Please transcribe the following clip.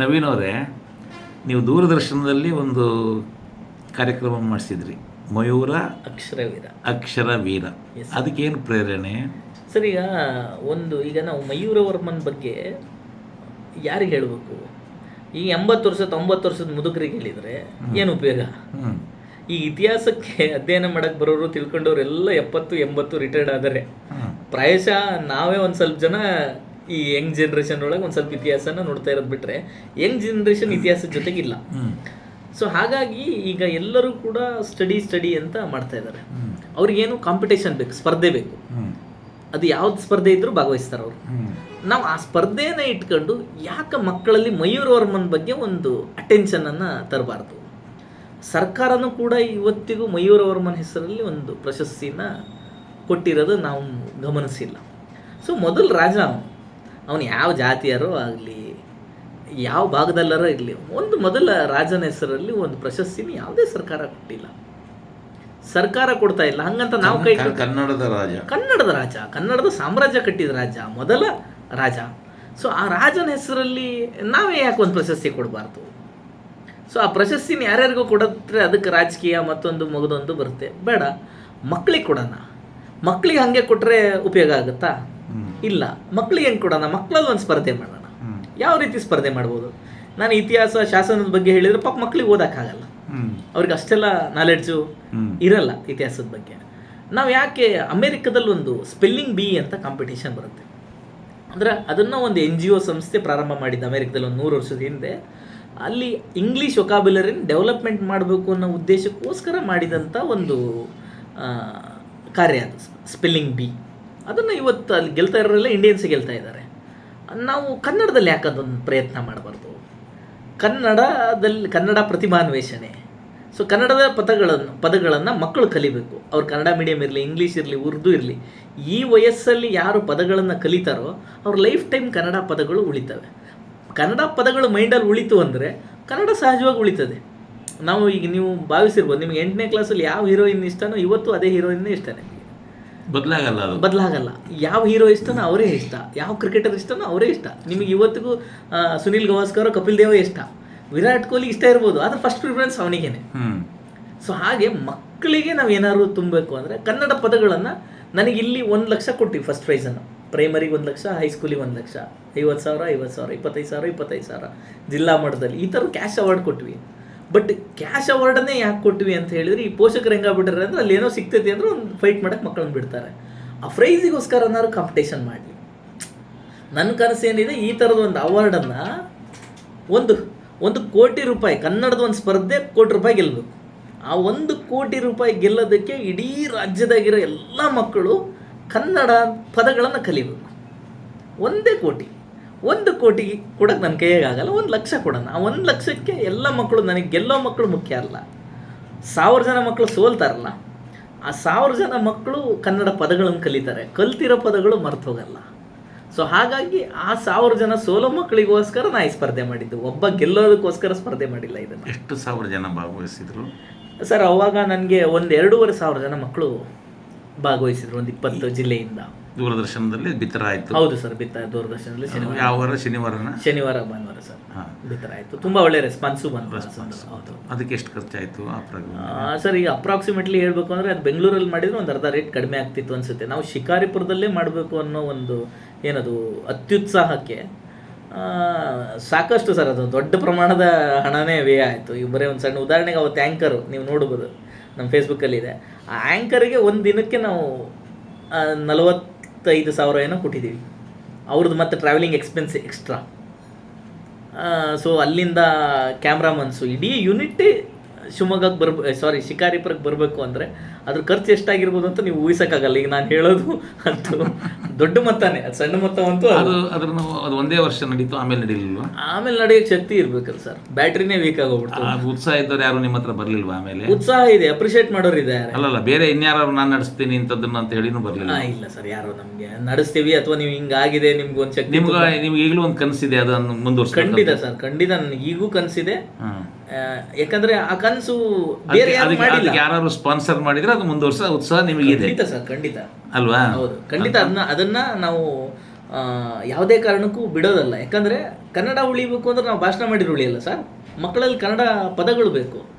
ನವೀನ್ ಅವರೇ ನೀವು ದೂರದರ್ಶನದಲ್ಲಿ ಒಂದು ಕಾರ್ಯಕ್ರಮ ಮಾಡಿಸಿದ್ರಿ. ಮಯೂರ ಅಕ್ಷರವೀರ. ಅಕ್ಷರ ವೀರ Yes. ಅದಕ್ಕೇನು ಪ್ರೇರಣೆ? ಸರ್ ಈಗ ಒಂದು ಈಗ ನಾವು ಮಯೂರವರ್ಮನ್ ಬಗ್ಗೆ ಯಾರಿಗೆ ಹೇಳಬೇಕು? ಈ ಎಂಬತ್ತು ವರ್ಷ ತೊಂಬತ್ತು ವರ್ಷದ ಮುದುಕರಿಗೆ ಹೇಳಿದರೆ ಏನು ಉಪಯೋಗ? ಈ ಇತಿಹಾಸಕ್ಕೆ ಅಧ್ಯಯನ ಮಾಡಕ್ಕೆ ಬರೋರು ತಿಳ್ಕೊಂಡವ್ರೆಲ್ಲ ಎಪ್ಪತ್ತು ಎಂಬತ್ತು ರಿಟೈರ್ಡ್ ಆದರೆ ಪ್ರಾಯಶಃ ನಾವೇ ಒಂದು ಸ್ವಲ್ಪ ಜನ ಈ ಯಂಗ್ ಜನ್ರೇಷನ್ ಒಳಗೆ ಒಂದು ಸ್ವಲ್ಪ ಇತಿಹಾಸನ ನೋಡ್ತಾ ಇರೋದು ಬಿಟ್ರೆ ಯಂಗ್ ಜನ್ರೇಷನ್ ಇತಿಹಾಸದ ಜೊತೆಗಿಲ್ಲ. ಸೊ ಹಾಗಾಗಿ ಈಗ ಎಲ್ಲರೂ ಕೂಡ ಸ್ಟಡಿ ಸ್ಟಡಿ ಅಂತ ಮಾಡ್ತಾ ಇದ್ದಾರೆ ಅವ್ರಿಗೇನು ಕಾಂಪಿಟೇಷನ್ ಬೇಕು ಸ್ಪರ್ಧೆ ಬೇಕು. ಅದು ಯಾವ್ದು ಸ್ಪರ್ಧೆ ಇದ್ರೂ ಭಾಗವಹಿಸ್ತಾರೆ ಅವರು. ನಾವು ಆ ಸ್ಪರ್ಧೆಯನ್ನು ಇಟ್ಕೊಂಡು ಯಾಕೆ ಮಕ್ಕಳಲ್ಲಿ ಮಯೂರ್ ವರ್ಮನ್ ಬಗ್ಗೆ ಒಂದು ಅಟೆನ್ಷನನ್ನು ತರಬಾರ್ದು. ಸರ್ಕಾರನೂ ಕೂಡ ಇವತ್ತಿಗೂ ಮಯೂರ್ ವರ್ಮನ್ ಹೆಸರಲ್ಲಿ ಒಂದು ಪ್ರಶಸ್ತಿನ ಕೊಟ್ಟಿರೋದು ನಾವು ಗಮನಿಸಿಲ್ಲ. ಸೊ ಮೊದಲು ರಾಜ ಅವನು ಯಾವ ಜಾತಿಯರೋ ಆಗಲಿ ಯಾವ ಭಾಗದಲ್ಲರ ಇರಲಿ ಒಂದು ಮೊದಲ ರಾಜನ ಹೆಸರಲ್ಲಿ ಒಂದು ಪ್ರಶಸ್ತಿನ ಯಾವುದೇ ಸರ್ಕಾರ ಕೊಟ್ಟಿಲ್ಲ. ಸರ್ಕಾರ ಕೊಡ್ತಾ ಇಲ್ಲ ಹಂಗಂತ ನಾವು ಕೈ ಕನ್ನಡದ ರಾಜ. ಕನ್ನಡದ ರಾಜ ಕನ್ನಡದ ಸಾಮ್ರಾಜ್ಯ ಕಟ್ಟಿದ ರಾಜ ಮೊದಲ ರಾಜ. ಸೊ ಆ ರಾಜನ ಹೆಸರಲ್ಲಿ ನಾವೇ ಯಾಕೆ ಒಂದು ಪ್ರಶಸ್ತಿ ಕೊಡಬಾರ್ದು? ಸೊ ಆ ಪ್ರಶಸ್ತಿನ ಯಾರ್ಯಾರಿಗೂ ಕೊಡತ್ರೆ ಅದಕ್ಕೆ ರಾಜಕೀಯ ಮತ್ತೊಂದು ಮಗದೊಂದು ಬರುತ್ತೆ. ಬೇಡ ಮಕ್ಕಳಿಗೆ ಕೊಡೋಣ. ಮಕ್ಕಳಿಗೆ ಹಾಗೆ ಕೊಟ್ಟರೆ ಉಪಯೋಗ ಆಗುತ್ತಾ? ಇಲ್ಲ. ಮಕ್ಕಳಿಗೆ ಹೆಂಗೆ ಕೊಡೋಣ? ಮಕ್ಕಳಲ್ಲಿ ಒಂದು ಸ್ಪರ್ಧೆ ಮಾಡೋಣ. ಯಾವ ರೀತಿ ಸ್ಪರ್ಧೆ ಮಾಡ್ಬೋದು? ನಾನು ಇತಿಹಾಸ ಶಾಸನದ ಬಗ್ಗೆ ಹೇಳಿದ್ರೆ ಪಾಪ ಮಕ್ಕಳಿಗೆ ಓದೋಕ್ಕಾಗಲ್ಲ. ಅವ್ರಿಗೆ ಅಷ್ಟೆಲ್ಲ ನಾಲೆಡ್ಜು ಇರಲ್ಲ ಇತಿಹಾಸದ ಬಗ್ಗೆ. ನಾವು ಯಾಕೆ ಅಮೇರಿಕದಲ್ಲಿ ಒಂದು ಸ್ಪೆಲ್ಲಿಂಗ್ ಬಿ ಅಂತ ಕಾಂಪಿಟೇಷನ್ ಬರುತ್ತೆ. ಅಂದರೆ ಅದನ್ನು ಒಂದು ಎನ್ ಜಿ ಒ ಸಂಸ್ಥೆ ಪ್ರಾರಂಭ ಮಾಡಿದ್ದು ಅಮೇರಿಕದಲ್ಲಿ ಒಂದು ನೂರು ವರ್ಷದ ಹಿಂದೆ. ಅಲ್ಲಿ ಇಂಗ್ಲೀಷ್ ಒಕಾಬ್ಯುಲರಿನ ಡೆವಲಪ್ಮೆಂಟ್ ಮಾಡಬೇಕು ಅನ್ನೋ ಉದ್ದೇಶಕ್ಕೋಸ್ಕರ ಮಾಡಿದಂಥ ಒಂದು ಕಾರ್ಯ ಅದು ಸ್ಪೆಲ್ಲಿಂಗ್ ಬಿ ಅದನ್ನು ಇವತ್ತು ಅಲ್ಲಿ ಗೆಲ್ತಾ ಇರೋರೆಲ್ಲ ಇಂಡಿಯನ್ಸ್ ಗೆಲ್ತಾ ಇದ್ದಾರೆ. ನಾವು ಕನ್ನಡದಲ್ಲಿ ಯಾಕೆ ಅದೊಂದು ಪ್ರಯತ್ನ ಮಾಡಬಾರ್ದು? ಕನ್ನಡದಲ್ಲಿ ಕನ್ನಡ ಪ್ರತಿಭಾನ್ವೇಷಣೆ ಸೊ ಕನ್ನಡದ ಪದಗಳನ್ನು ಪದಗಳನ್ನು ಮಕ್ಕಳು ಕಲಿಬೇಕು. ಅವ್ರು ಕನ್ನಡ ಮೀಡಿಯಂ ಇರಲಿ ಇಂಗ್ಲೀಷ್ ಇರಲಿ, ಉರ್ದು ಇರಲಿ. ಈ ವಯಸ್ಸಲ್ಲಿ ಯಾರು ಪದಗಳನ್ನು ಕಲಿತಾರೋ ಅವ್ರ ಲೈಫ್ ಟೈಮ್ ಕನ್ನಡ ಪದಗಳು ಉಳಿತವೆ. ಕನ್ನಡ ಪದಗಳು ಮೈಂಡಲ್ಲಿ ಉಳಿತು ಅಂದರೆ ಕನ್ನಡ ಸಹಜವಾಗಿ ಉಳಿತದೆ. ನಾವು ಈಗ ನೀವು ಭಾವಿಸಿರ್ಬೋದು, ನಿಮಗೆ ಎಂಟನೇ ಕ್ಲಾಸಲ್ಲಿ ಯಾವ ಹೀರೋಯಿನ್ ಇಷ್ಟನೋ ಇವತ್ತು ಅದೇ ಹೀರೋಯಿನ್ನೇ ಇಷ್ಟ ನಿಮಗೆ ಬದಲಾಗಲ್ಲ ಬದಲಾಗಲ್ಲ. ಯಾವ ಹೀರೋ ಇಷ್ಟನೋ ಅವರೇ ಇಷ್ಟ. ಯಾವ ಕ್ರಿಕೆಟರ್ ಇಷ್ಟನೋ ಅವರೇ ಇಷ್ಟ. ನಿಮಗೆ ಇವತ್ತಿಗೂ ಸುನಿಲ್ ಗವಾಸ್ಕರ್ ಕಪಿಲ್ ದೇವ ಇಷ್ಟ. ವಿರಾಟ್ ಕೊಹ್ಲಿ ಇಷ್ಟ ಇರ್ಬೋದು ಆದರೆ ಫಸ್ಟ್ ಪ್ರಿಫರೆನ್ಸ್ ಅವನಿಗೇನೆ. ಸೊ ಹಾಗೆ ಮಕ್ಕಳಿಗೆ ನಾವು ಏನಾದ್ರು ತುಂಬಬೇಕು ಅಂದರೆ ಕನ್ನಡ ಪದಗಳನ್ನು ನನಗೆ ಇಲ್ಲಿ ಒಂದು ಲಕ್ಷ ಕೊಟ್ಟಿವಿ ಫಸ್ಟ್ ಪ್ರೈಸನ್ನು ಪ್ರೈಮರಿಗೆ ಒಂದು ಲಕ್ಷ ಹೈಸ್ಕೂಲಿಗೆ ಒಂದು ಲಕ್ಷ. ಐವತ್ತು ಸಾವಿರ ಐವತ್ತು ಸಾವಿರ ಇಪ್ಪತ್ತೈದು ಸಾವಿರ ಇಪ್ಪತ್ತೈದು ಸಾವಿರ. ಜಿಲ್ಲಾ ಮಟ್ಟದಲ್ಲಿ ಈ ಥರ ಕ್ಯಾಶ್ ಅವಾರ್ಡ್ ಕೊಟ್ವಿ. ಬಟ್ ಕ್ಯಾಶ್ ಅವಾರ್ಡನ್ನೇ ಯಾಕೆ ಕೊಟ್ವಿ ಅಂತ ಹೇಳಿದ್ರೆ, ಈ ಪೋಷಕರು ಹೆಂಗಾಗ್ಬಿಟ್ರೆ ಅಂದ್ರೆ ಅಲ್ಲಿ ಏನೋ ಸಿಗ್ತೈತಿ ಅಂದ್ರೆ ಒಂದು ಫೈಟ್ ಮಾಡಕ್ಕೆ ಮಕ್ಕಳನ್ನ ಬಿಡ್ತಾರೆ. ಆ ಪ್ರೈಸಿಗೋಸ್ಕರ ಅನ್ನೋರು ಕಾಂಪಿಟೇಷನ್ ಮಾಡಲಿ. ನನ್ನ ಕನಸು ಏನಿದೆ, ಈ ಥರದ ಒಂದು ಅವಾರ್ಡನ್ನು ಒಂದು ಒಂದು ಕೋಟಿ ರೂಪಾಯಿ, ಕನ್ನಡದ ಒಂದು ಸ್ಪರ್ಧೆ ಕೋಟಿ ರೂಪಾಯಿ ಗೆಲ್ಲಬೇಕು ಆ ಒಂದು ಕೋಟಿ ರೂಪಾಯಿ ಗೆಲ್ಲೋದಕ್ಕೆ ಇಡೀ ರಾಜ್ಯದಾಗಿರೋ ಎಲ್ಲ ಮಕ್ಕಳು ಕನ್ನಡ ಪದಗಳನ್ನು ಕಲಿಬೇಕು. ಒಂದೇ ಕೋಟಿ. ಒಂದು ಕೋಟಿ ಕೊಡೋಕ್ಕೆ ನನ್ನ ಕೈಯಾಗಲ್ಲ ಒಂದು ಲಕ್ಷ ಕೊಡೋಣ ಆ ಒಂದು ಲಕ್ಷಕ್ಕೆ ಎಲ್ಲ ಮಕ್ಕಳು ನನಗೆ ಗೆಲ್ಲೋ ಮಕ್ಕಳು ಮುಖ್ಯ ಅಲ್ಲ. ಸಾವಿರ ಜನ ಮಕ್ಕಳು ಸೋಲ್ತಾರಲ್ಲ ಆ ಸಾವಿರ ಜನ ಮಕ್ಕಳು ಕನ್ನಡ ಪದಗಳನ್ನು ಕಲಿತಾರೆ ಕಲ್ತಿರೋ ಪದಗಳು ಮರ್ತು ಹೋಗಲ್ಲ. ಸೊ ಹಾಗಾಗಿ ಆ ಸಾವಿರ ಜನ ಸೋಲೋ ಮಕ್ಕಳಿಗೋಸ್ಕರ ನಾ ಈ ಸ್ಪರ್ಧೆ ಮಾಡಿದ್ದು ಒಬ್ಬ ಗೆಲ್ಲೋದಕ್ಕೋಸ್ಕರ ಸ್ಪರ್ಧೆ ಮಾಡಿಲ್ಲ ಇದನ್ನು. ಎಷ್ಟು ಸಾವಿರ ಜನ ಭಾಗವಹಿಸಿದ್ರು? ಸರ್ ಅವಾಗ ನನಗೆ ಒಂದು ಎರಡೂವರೆ ಸಾವಿರ ಜನ ಮಕ್ಕಳು ಭಾಗವಹಿಸಿದ್ರು ಒಂದು ಇಪ್ಪತ್ತು ಜಿಲ್ಲೆಯಿಂದ. ದೂರದರ್ಶನದಲ್ಲಿ ಬಿತ್ತರ ಆಯ್ತು ಹೌದು ಸರ್ ಬಿತ್ತ ದೂರದರ್ಶನದಲ್ಲಿ ಶನಿವಾರ. ಯಾವ ವಾರ? ಶನಿವಾರನ ಶನಿವಾರ ಭಾನುವಾರ ಸರ್. ಹಾಂ. ಬಿತ್ತರ ಆಯಿತು ತುಂಬ ಒಳ್ಳೆ ರೆಸ್ಪಾನ್ಸು ಬಂತು ರೆಸ್ಪಾನ್ಸ್ ಹೌದು. ಅದಕ್ಕೆ ಎಷ್ಟು ಖರ್ಚಾಯಿತು ಆ ಪ್ರೋಗ್ರಾಮ್ ಆ, ಸರ್ ಈಗ ಅಪ್ರಾಕ್ಸಿಮೇಟ್ಲಿ ಹೇಳ್ಬೇಕು ಅಂದರೆ ಅದು ಬೆಂಗಳೂರಲ್ಲಿ ಮಾಡಿದ್ರೆ ಒಂದು ಅರ್ಧ ರೇಟ್ ಕಡಿಮೆ ಆಗ್ತಿತ್ತು ಅನ್ಸುತ್ತೆ. ನಾವು ಶಿಕಾರಿಪುರದಲ್ಲೇ ಮಾಡಬೇಕು ಅನ್ನೋ ಒಂದು ಏನದು ಅತ್ಯುತ್ಸಾಹಕ್ಕೆ ಆ, ಸಾಕಷ್ಟು ಸರ್ ಅದು ದೊಡ್ಡ ಪ್ರಮಾಣದ ಹಣನೇ ವ್ಯಯ ಆಯಿತು. ಈಗ ಬರೀ ಒಂದು ಸಣ್ಣ ಉದಾಹರಣೆಗೆ ಅವತ್ತು ಆ್ಯಂಕರು ನೀವು ನೋಡ್ಬೋದು. ನಮ್ಮ ಫೇಸ್ಬುಕ್ಕಲ್ಲಿದೆ ಆ ಆ್ಯಂಕರಿಗೆ ಒಂದು ದಿನಕ್ಕೆ ನಾವು ಆ, ನಲವತ್ತೈದು ಸಾವಿರ ಏನೋ ಕೊಟ್ಟಿದ್ದೀವಿ. ಅವ್ರದ್ದು ಮತ್ತು ಟ್ರಾವೆಲಿಂಗ್ ಎಕ್ಸ್ಪೆನ್ಸ್ ಎಕ್ಸ್ಟ್ರಾ ಸೊ ಅಲ್ಲಿಂದ ಕ್ಯಾಮ್ರಾಮನ್ಸು ಇಡೀ ಯೂನಿಟ್ಟೇ ಶಿವಮೊಗ್ಗಕ್ಕೆ ಬರ್ಬ ಸಾರಿ ಶಿಕಾರಿಪುರಕ್ಕೆ ಬರಬೇಕು ಅಂದರೆ ಅದ್ರ ಖರ್ಚು ಎಷ್ಟಾಗಿರ್ಬೋದು ಅಂತ ನೀವು ಊಹಿಸೋಕ್ಕಾಗಲ್ಲ. ಈಗ ನಾನು ಹೇಳೋದು ಅಂತೂ ದೊಡ್ಡ ಮೊತ್ತನೇ ಅದು ಸಣ್ಣ ಮೊತ್ತ ಅಂತೂ ಅಲ್ಲ. ಅದು ಅದ್ರ ಅದು ಒಂದೇ ವರ್ಷ ನಡೀತು ಆಮೇಲೆ ನಡೀಲಿಲ್ವಾ? ಆಮೇಲೆ ನಡೆಯೋಕ್ಕೆ ಶಕ್ತಿ ಇರ್ಬೇಕಲ್ಲ ಸರ್. ಬ್ಯಾಟ್ರಿನೇ ವೀಕ್ ಆಗೋಗ್ಬಿಡ್ತು. ಉತ್ಸಾಹ ಇದ್ದವ್ರು ಯಾರು ನಿಮ್ಮ ಹತ್ರ ಬರ್ಲಿಲ್ವಾ ಆಮೇಲೆ? ಉತ್ಸಾಹ ಇದೆ ಅಪ್ರಿಷಿಯೇಟ್ ಮಾಡೋರು ಅಲ್ಲ ಅಲ್ಲಲ್ಲ ಬೇರೆ ಇನ್ಯಾರು ನಾನು ನಡೆಸ್ತೀನಿ ಇಂಥದ್ದನ್ನ ಅಂತ ಹೇಳಿನೂ ಬರಲಿಲ್ಲ ಇಲ್ಲ ಸರ್ ಯಾರು ನಮಗೆ ನಡೆಸ್ತೀವಿ ಅಥವಾ ನೀವು ಹಿಂಗಾಗಿದೆ ನಿಮ್ಗೆ ಒಂದು ಶಕ್ತಿ ನಿಮ್ಗೆ ನಿಮ್ಗೆ ಈಗಲೂ ಒಂದು ಕನಸಿದೆ ಅದನ್ನು ಮುಂದುವರ್ಸ ಖಂಡಿತ ಸರ್ ಖಂಡಿತ ನನಗೆ ಈಗೂ ಕನಸಿದೆ. ಯಾಕಂದ್ರೆ ಆ ಕನಸು ಬೇರೆ ಯಾರು ಸ್ಪಾನ್ಸರ್ ಮಾಡಿದ್ರೆ ಅದು ಮುಂದುವರ್ಸ ಉತ್ಸಾಹ ನಿಮಗೆ ಖಂಡಿತ ಸರ್ ಖಂಡಿತ. ಅಲ್ವಾ? ಹೌದು. ಖಂಡಿತ ಅದನ್ನ ಅದನ್ನ ನಾವು ಯಾವುದೇ ಕಾರಣಕ್ಕೂ ಬಿಡೋದಲ್ಲ. ಯಾಕಂದ್ರೆ ಕನ್ನಡ ಉಳಿಬೇಕು ಅಂದ್ರೆ ನಾವು ಭಾಷಣ ಮಾಡಿದ್ರೆ ಉಳಿಯಲ್ಲ ಸರ್. ಮಕ್ಕಳಲ್ಲಿ ಕನ್ನಡ ಪದಗಳು ಬೇಕು.